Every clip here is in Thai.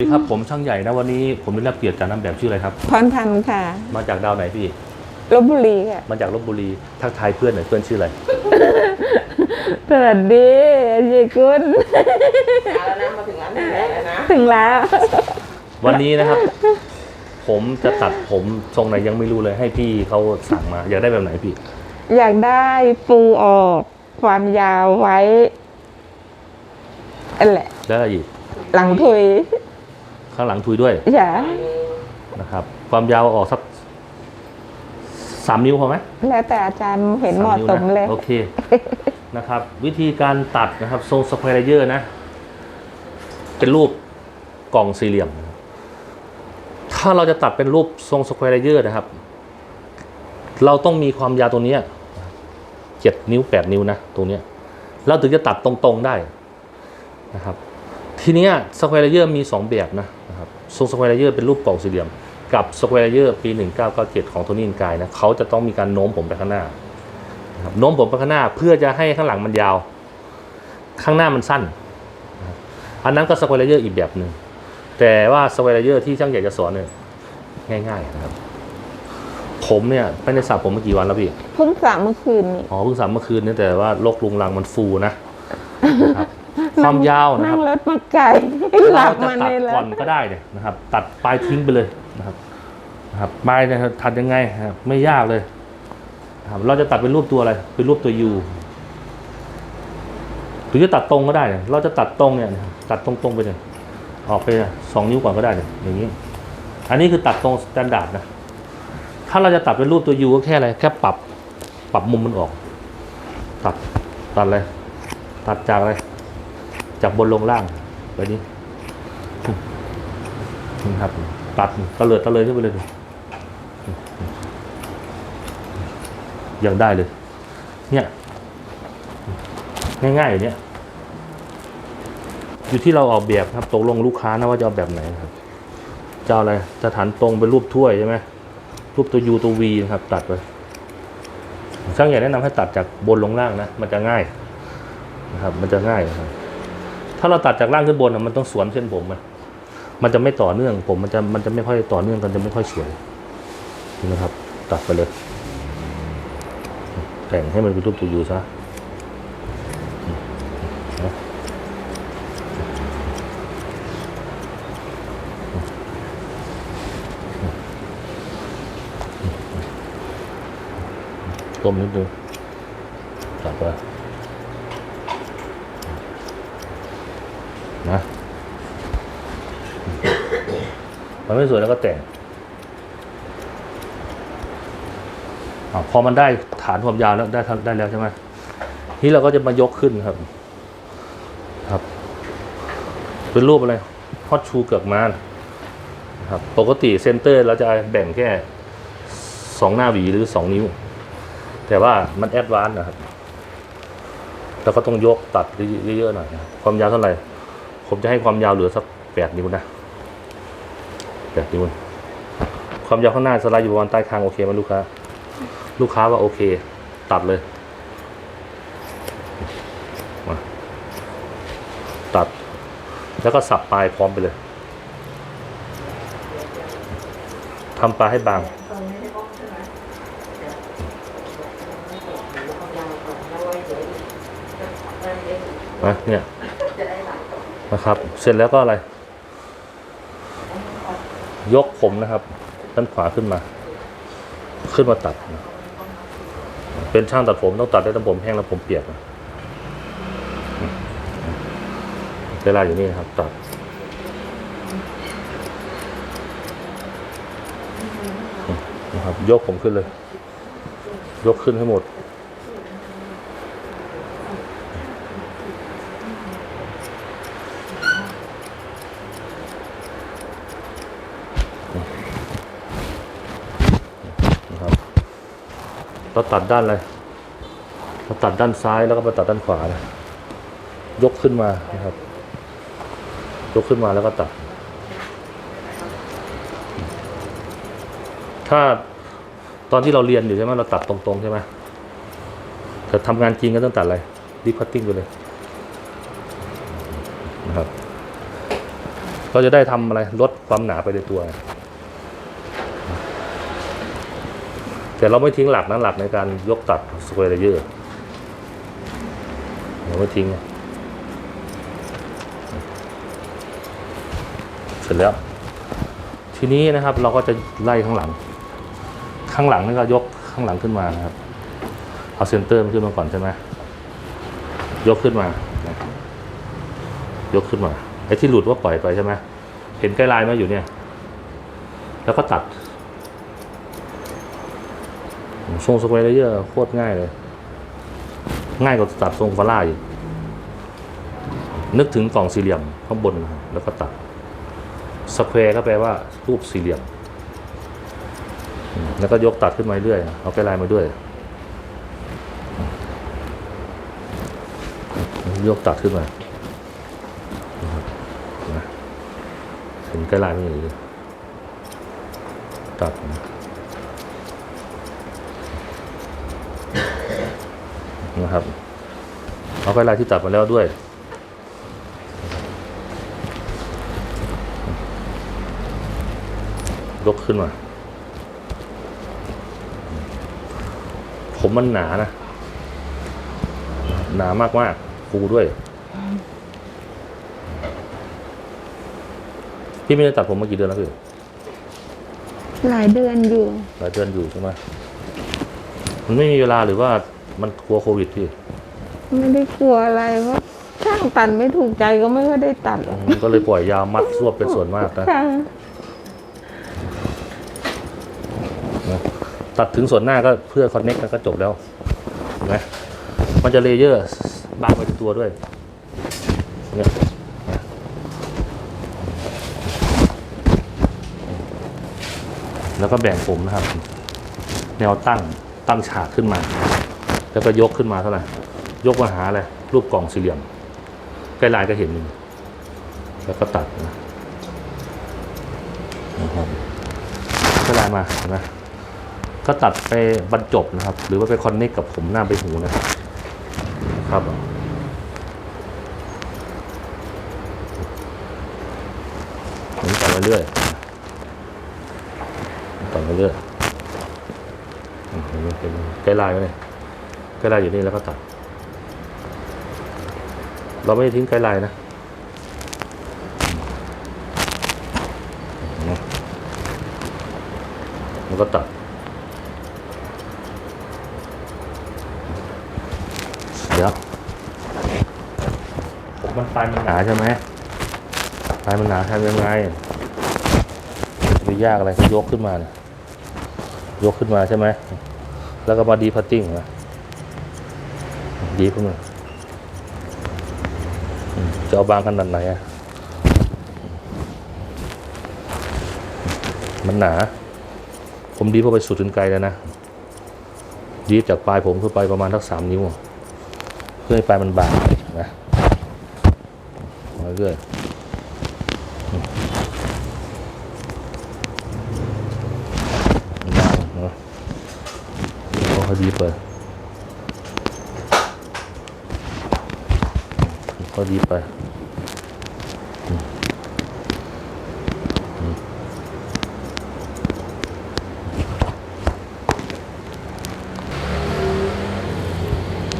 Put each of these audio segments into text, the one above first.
สวัสดีครับผมช่างใหญ่นะวันนี้ผมได้รับเกียรติจากน้ำแบบชื่ออะไรครับพรพันธ์ค่ะ มาจากดาวไหนพี่ลบบุรีค่ะ มาจากลบบุรีทักทายเพื่อนหน่อยเพื่อนชื่ออะไรสวัสดียายกุลเอาแล้วนะมาถึงร้านแรกแล้วนะถึงแล้ว วันนี้นะครับ ผมจะตัดผมทรงไหนยังไม่รู้เลยให้พี่เขาสั่งมา อยากได้แบบไหนพี่ อยากได้ฟูออกความยาวไว้อันแหละ แล้วอะไรอีกหลังถุย ข้างหลังทุยด้วยอย่านะครับ ความยาวออกสักสามนิ้วพอไหมแล้วแต่อาจารย์เห็นเหมาะสมเลย โอเคนะครับ วิธีการตัดนะครับ ทรงสแควร์เยอร์นะ เป็นรูปกล่องสี่เหลี่ยมนะครับถ้าเราจะตัดเป็นรูปทรงสแควร์เยอร์นะครับ เราต้องมีความยาวตรงเนี้ยเจ็ดนิ้วแปดนิ้วนะ ตรงเนี้ยเราถึงจะตัดตรงๆได้นะครับ ทีเนี้ยสแควร์เยอร์มีสองแบบนะนะครับ ทรงสแควร์เยอร์เป็นรูปกล่องสี่เหลี่ยม กับสแควร์เยอร์ปี 1997 ของโทนี่อินกายนะเขาจะต้องมีการโน้มผมไปข้างหน้านะครับโน้มผมไปข้างหน้าเพื่อจะให้ข้างหลังมันยาว ข้างหน้ามันสั้นนะครับอันนั้นก็สแควร์เยอร์อีกแบบหนึ่งแต่ว่าสแควร์เยอร์ที่ช่างใหญ่จะสอนเนี่ยง่าย ๆ นะครับ ผมเนี่ยไม่ได้สระผมมากี่วันแล้วพี่เพิ่งสระเมื่อคืนนี้อ๋อเพิ่งสระเมื่อคืนเนี่ยแต่ว่าโรคลุงรังมันฟูนะนะครับ ความยาวนะคนั่รังบรถมาไกลหเราลับจะมาตัในดรก่อถนก็ได้เนี่ยนะครับ ตัดปลายทิ้งไปเลยนะครับนะครับปลายเนี่ยตัดยังไงนะครับไม่ยากเลยนะครับเราจะตัดเป็นรูปตัวอะไร เป็นรูปตัวยูหรือจะตัดตรงก็ได้เนี่ยเราจะตัดตรงเนี่ยนะครับตัดตรงๆไปเลยออกไปเนี่ยสองนิ้วก่อนก็ได้เนี่ยอย่างนี้ อันนี้คือตัดตรงสแตนดาร์ดนะ ถ้าเราจะตัดเป็นรูปตัวยูก็แค่อะไรแค่ปรับปรับมุมมันออก ตัดตัดเลยตัดจากอะไร จากบนลงล่างไปนี้นี่ครับ ตัดตะเลิดตะเลยขึ้นไปเลยยังได้เลย เนี่ย ง่ายๆอย่างเนี้ยอยู่ที่เราออกแบบครับตกลงลูกค้านะว่าจะเอาแบบไหนครับจะเอาอะไรจะฐานตรงเป็นรูปถ้วยใช่ไหมรูปตัวยูตัววีนะครับ ตัดไปช่างใหญ่แนะนำให้ตัดจากบนลงล่างนะ มันจะง่ายนะครับ มันจะง่ายนะครับ ถ้าเราตัดจากล่างขึ้นบนอะมันต้องสวนเส้นผมมันมันจะไม่ต่อเนื่องผมมันจะมันจะไม่ค่อยต่อเนื่องกันจะไม่ค่อยสวยนี่นะครับ ตัดไปเลยแต่งให้มันเป็นรูปตัวยูซะนะต้มนิดนึงตัดไป มันไม่สวยแล้วก็แต่งอพอมันได้ฐานความยาวแล้วได้ได้แล้วใช่ไหมทีนี้เราก็จะมายกขึ้นครับ ครับ เป็นรูปอะไรฮอตชูเกือกมานครับ ปกติเซนเตอร์เราจะแบ่งแค่สองหน้าหวีหรือสองนิ้ว แต่ว่ามันแอดวานซ์นะครับเราก็ต้องยกตัดเยอะๆหน่อยครับความยาวเท่าไหร่ ผมจะให้ความยาวเหลือสักแปดนิ้วนะ แบบนี้มันความยาวข้างหน้าสไลด์อยู่ประมาณใต้คางโอเคไหมลูกค้า ลูกค้าว่าโอเค ตัดเลย มา ตัด แล้วก็สับปลายพร้อมไปเลยทำปลาให้บางนะเนี่ยนะครับ เสร็จแล้วก็อะไร ยกผมนะครับด้านขวาขึ้นมา ขึ้นมาตัด เป็นช่างตัดผมต้องตัดได้ตั้งผมแห้งแล้วผมเปียกเวลาอยู่นี่นะครับตัดนะครับยกผมขึ้นเลย ยกขึ้นให้หมด นะครับ เราตัดด้านอะไรเราตัดด้านซ้ายแล้วก็มาตัดด้านขวานะยกขึ้นมานะครับ ยกขึ้นมาแล้วก็ตัด ถ้าตอนที่เราเรียนอยู่ใช่ไหมเราตัดตรงๆใช่ไหมแต่ทำงานจริงก็ต้องตัดอะไรรีพัตติ้งไปเลยนะครับ ก็จะได้ทำอะไรลดความหนาไปในตัว แต่เราไม่ทิ้งหลักนะหลักในการยกตัดสควอร์เยอร์เราไม่ทิ้งนะเสร็จแล้ว ทีนี้นะครับเราก็จะไล่ข้างหลัง ข้างหลังนี่ก็ยกข้างหลังขึ้นมานะครับ เอาเซนเตอร์มันขึ้นมาก่อนใช่ไหมยกขึ้นมา ยกขึ้นมา ไอ้ที่หลุดว่าปล่อยไปใช่ไหมเห็นใกล้ลายไหมอยู่เนี่ย แล้วก็ตัด ทรงสควอร์เยอร์โคตรง่ายเลย ง่ายกว่าตัดทรงฟาร่าอีกนึกถึงกล่องสี่เหลี่ยมข้างบนนะแล้วก็ตัดสแควร์ก็แปลว่ารูปสี่เหลี่ยม แล้วก็ยกตัดขึ้นมาเรื่อยเอาใกล้ลายมาด้วย ยกตัดขึ้นมานะครับนะเห็นใกล้ลายไม่เห็นเลยตัดนะ นะครับ เอาใกล้ลายที่ตัดมาแล้วด้วย ยกขึ้นมา ผมมันหนานะ หนามากมากๆฟูด้วย พี่ไม่ได้ตัดผมมากี่เดือนแล้วพี่หลายเดือนอยู่ หลายเดือนอยู่ใช่ไหมมันไม่มีเวลาหรือว่า มันกลัวโควิดพี่ไม่ได้กลัวอะไรเพราะช่างตัดไม่ถูกใจก็ไม่ค่อยได้ตัดหรอกอืมก็เลยปล่อยยาวมัดรวบเป็นส่วนมากนะค่ะนะตัดถึงส่วนหน้าก็เพื่อคอนเน็กแล้วก็จบแล้วเห็นไหมมันจะเลเยอร์บางไปในตัวด้วยเนี่ยแล้วก็แบ่งผมนะครับ แนวตั้งตั้งฉากขึ้นมา แล้วก็ยกขึ้นมาเท่าไหร่ยกมาหาอะไรรูปกล่องสี่เหลี่ยมใกล้ลายก็เห็นอยู่แล้วก็ตัดนะนะครับใกล้ลายมาเห็นไหมก็ตัดไปบรรจบนะครับ หรือว่าไปคอนเนคกับผมหน้าไปหูนะครับครับผมตัดไปเรื่อยตัดไปเรื่อยไหมเห็นไหมใกล้ลายไหมเนี่ย ใกล้ลายอยู่นี่แล้วก็ตัด เราไม่ได้ทิ้งไกด์ไลน์นะอืมแล้วก็ตัดเดี๋ยวผมมันปลายมันหนาใช่ไหมปลายมันหนาทำยังไงไม่ยากอะไรก็ยกขึ้นมาเนี่ยยกขึ้นมาใช่ไหม แล้วก็มาดีพัตติ้งนะ ดีขึ้นมาจะเอาบางขนาดไหนอะมันหนา ผมดีพอไปสุดจนไกลแล้วนะดีจากปลายผมขึ้นไปประมาณทักสามนิ้ว เพื่อให้ปลายมันบางนะมาเรื่อยบางเนาะก็พอดีไปพอ ดีไป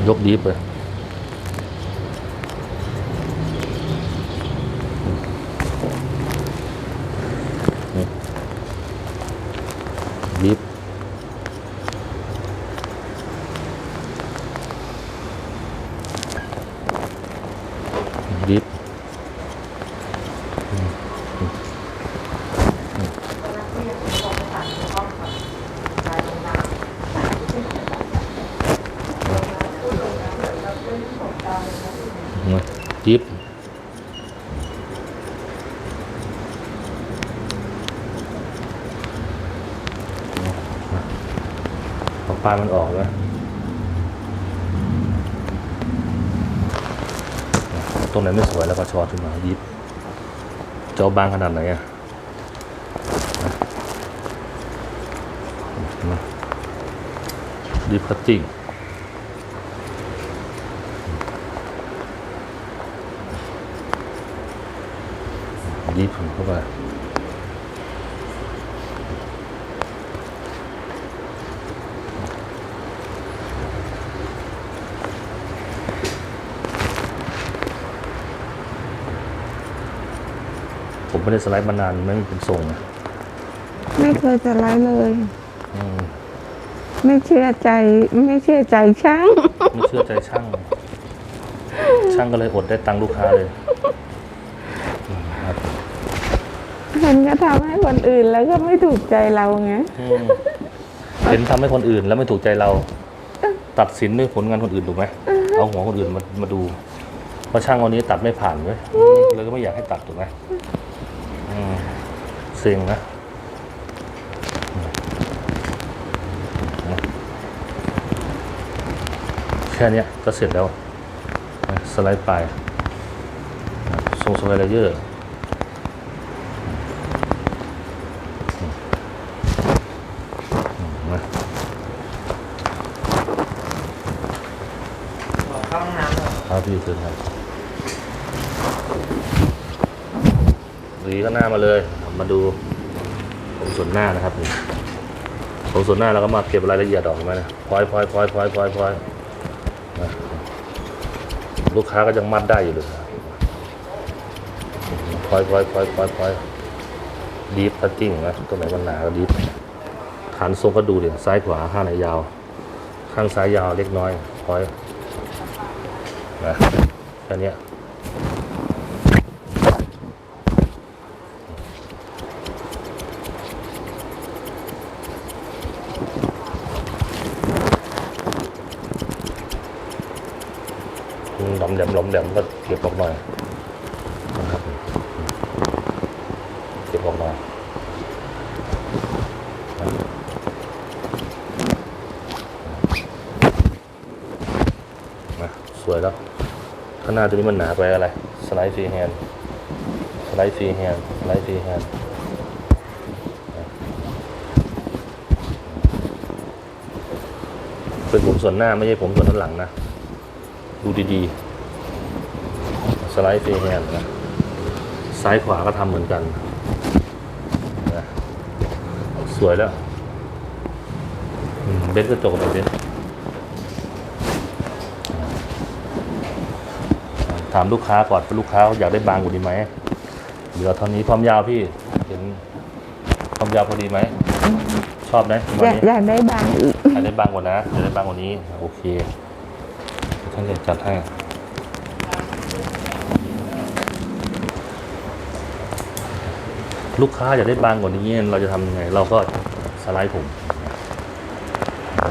ยกดีไป ดิฟดิฟ ดิฟเอาปลายมันออกแล้วตรงไหนไม่สวยแล้วก็ชอขึ้นมายิบจะเอาบางขนาดไหนอะนะดิฟคัตติ้งด ดีผึ่งเข้าไปผม ไม่ได้สไลด์มานานไม่เป็นทรงนะไม่เคยจะไล่เลย อืมไม่เชื่อใจ ไม่เชื่อใจช่าง ไม่เชื่อใจช่าง ช่างก็เลยอดได้ตังค์ลูกค้าเลยอืมครับมันก็ทำให้คนอื่นแล้วก็ไม่ถูกใจเราไงอืมเห็นทำให้คนอื่นแล้วไม่ถูกใจเรา ตัดสินด้วยผลงานคนอื่นถูกไหมเอาหัวคนอื่นมามาดูเพราะช่างวันนี้ตัดไม่ผ่านเว้ยเลยก็ไม่อยากให้ตัดถูกไหมอืม เซ็งนะแค่นี้ก็เสร็จแล้ว สไลด์ไปทรงสไลด์เยอร์นะเข้าห้องน้ำครับพี่คือครับหวีก็หน้ามาเลย มาดูผมส่วนหน้านะครับนี่ผมส่วนหน้าเราก็มาเก็บรายละเอียดออกมานะพลอยพลอยพลอยพลอยพลอยพลอยลูกค้าก็ยังมัดได้อยู่เลยพลอยพลอยพลอยพลอยพลอยดีฟพัตติ้งนะตัวไหนมันหนาก็ดีฟฐานทรงก็ดูดิซ้ายขวาข้างไหนยาว ข้างซ้ายยาวเล็กน้อยพลอยนะแค่เนี้ หลอมแหลมหลอมแหลมก็เก็บออกหน่อยนะครับเก็บออกหน่อยนะสวยแล้วข้างหน้าตัวนี้มันหนาไปอะไร สไลด์ฟรีแฮนด์สไลด์ฟรีแฮนด์สไลด์ฟรีแฮนด์เป็นผมส่วนหน้าไม่ใช่ผมส่วนด้านหลังนะ ดูดีๆ สไลด์ฟรีแฮนด์นะ ซ้ายขวาก็ทำเหมือนกันนะสวยแล้วอืมเบนซ์กระจกหน่อยดิถามลูกค้าก่อนว่าลูกค้าอยากได้บางกว่านี้ไหมเหลือเท่านี้ความยาวพี่เห็นความยาวพอดีไหมชอบไหมประอมาณยากนี้อยากได้บางอีกอยากได้บางกว่านะอยากได้บางกว่านี้โอเค ท่านจะจัดให้ลูกค้าอยากได้บางกว่านี้เราจะทำยังไง เราก็สไลด์ผม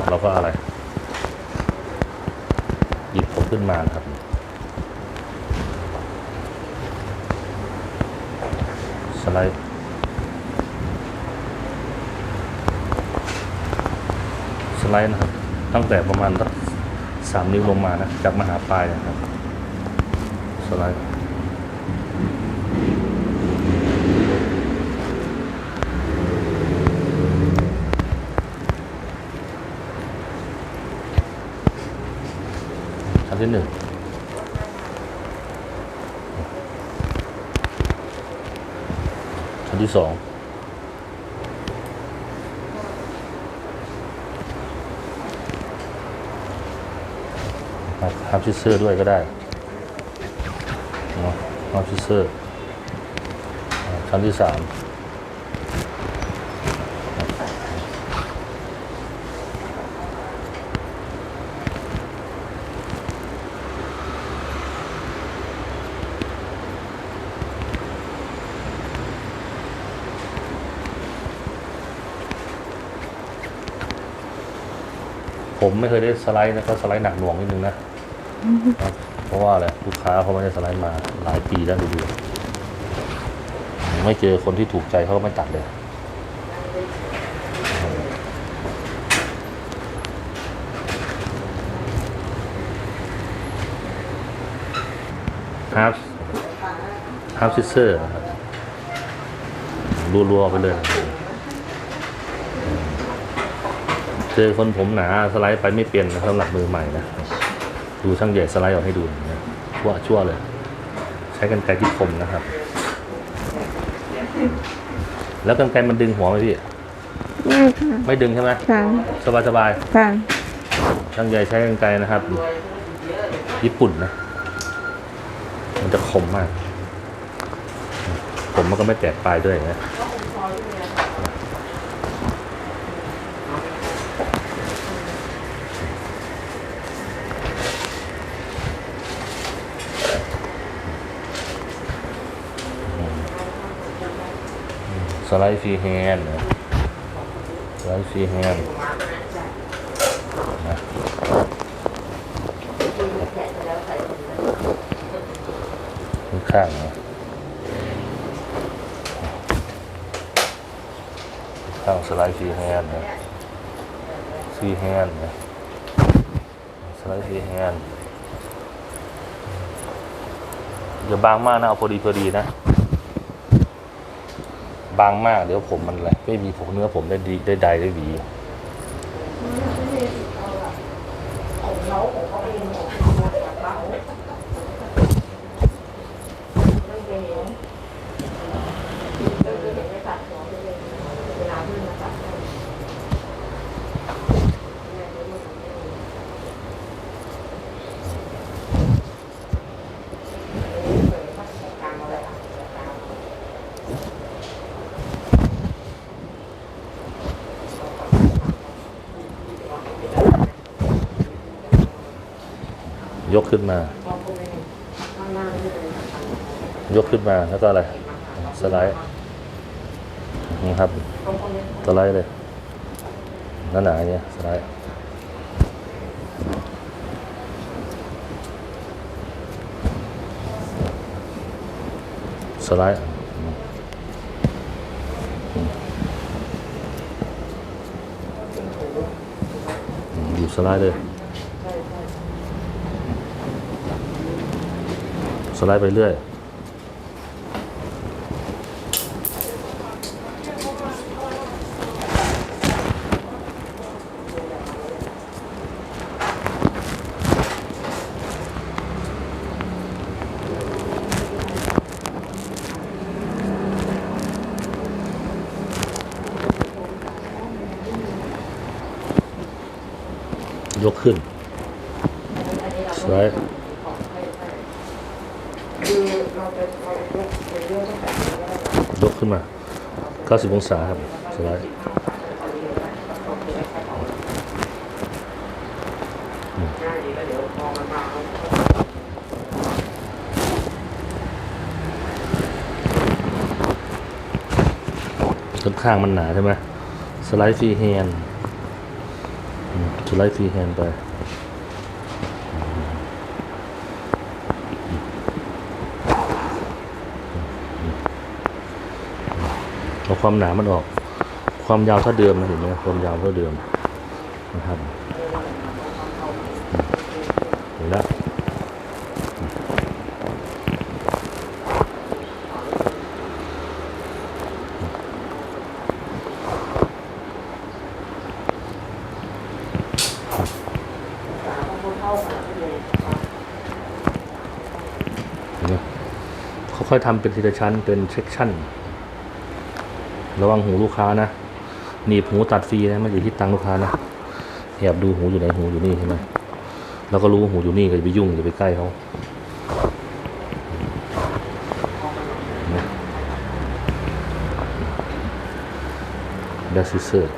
เราก็อะไร หยิบผมขึ้นมาครับ สไลด์สไลด์นะครับ ตั้งแต่ประมาณสัก สามนิ้วลงมานะจากมหาปลายนะครับสไลด์ชั้นที่หนึ่งชั้นที่สอง ครับฮับชิเซอร์ด้วยก็ได้เนาะฮับชิเซอร์ชั้นที่สาม ผมไม่เคยได้สไลด์นะก็สไลด์หนักหน่วงนิดนึงนะเพราะว่าอะไรลูกค้าเขาไม่ได้สไลด์มาหลายปีแล้วดูๆไม่เจอคนที่ถูกใจเขาก็ไม่ตัดเลยฮาร์ฟฮาร์ฟซิสเซอร์รับรัวๆไปเลยนะครับ เจอคนผมหนาสไลด์ไปไม่เปลี่ยนนะสำหรับมือใหม่นะ ดูช่างใหญ่สไลด์ออกให้ดูนะชั่วชั่วเลย ใช้กันไกรที่คมนะครับ แล้วกันไกรมันดึงหัวไหมพี่ ไม่ค่ะไม่ดึงใช่ไหมค่ะสบายสบายค่ะๆช่างใหญ่ใช้กันไกรนะครับ ญี่ปุ่นนะ มันจะคมมาก ผมมันก็ไม่แตกปลายด้วยนะ สไลด์ฟรีแฮนด์นะสไลด์ฟรีแฮนด์นะข้างนะข้างสไลด์ฟรีแฮนด์นะฟรีแฮนด์นะสไลด์ฟรีแฮนด์อย่าบางมากนะ เอาพอดีพอดีนะ บางมากเดี๋ยวผมมันอะไรไม่มีผมเนื้อผมได้ดีได้ใดได้ห ยกขึ้นมา ยกขึ้นมาแล้วก็อะไร สไลด์นะครับ สไลด์เลยหนาๆอย่าเงี้ยสไลด์สไลด์อยู่สไลด์เลย สไลด์ไปเรื่อย ยกขึ้นสไลด์ คือเราจะเรา ยกขึ้นมา 90 องศาครับสไลด์ง่อนข้างมันหนาใช่ไหมสไลด์ฟรีแฮนด์สไลด์ฟรีแฮนด์ไป เอา ความหนามันออก ความยาวเท่าเดิมนะเห็นไหมความยาวเท่าเดิมนะครับเห็นแล้วเห็นไหมค่อยๆทำเป็นทีละชั้นเป็นเซกชั่น ระวังหูลูกค้านะหนีบหูตัดฟรีนะไม่อยู่ที่ตังค์ลูกค้านะแอบดูหูอยู่ไหนหูอยู่นี่ใช่ไหมแล้วก็รู้ว่าหูอยู่นี่ก็อย่าไปยุ่งอย่าไปใกล้เขานะแบ็คซิเซอร์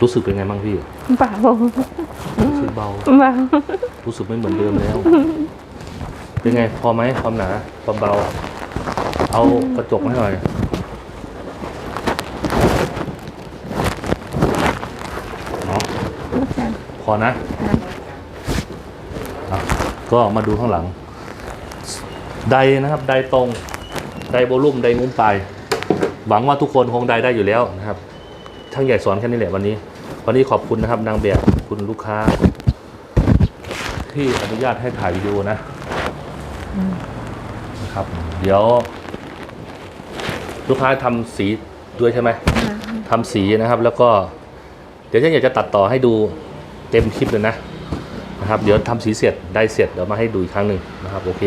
รู้สึกเป็นไงบ้างพี่เปล่ารู้สึกเบาเบารู้สึกไม่เหมือนเดิมแล้ว เป็นไงพอไหมความหนาความเบา เอากระจกมาให้หน่อยเนาะพอนะอะก็มาดูข้างหลัง ไดนะครับ ไดตรง ไดโวลุ่ม ไดงุ้มปลาย หวังว่าทุกคนคงไดได้อยู่แล้วนะครับช่างใหญ่สอนแค่นี้แหละวันนี้ วันนี้ขอบคุณนะครับนางแบบคุณลูกค้า ที่อนุญาตให้ถ่ายวิดีโอนะนะครับ เดี๋ยว ลูกค้าทำสีด้วยใช่ไหมทำสีนะครับแล้วก็ เดี๋ยวฉันอยากจะตัดต่อให้ดูเต็มคลิปเลยนะนะครับ เดี๋ยวทำสีเสร็จได้เสร็จเดี๋ยวมาให้ดูอีกครั้งหนึ่งนะครับโอเค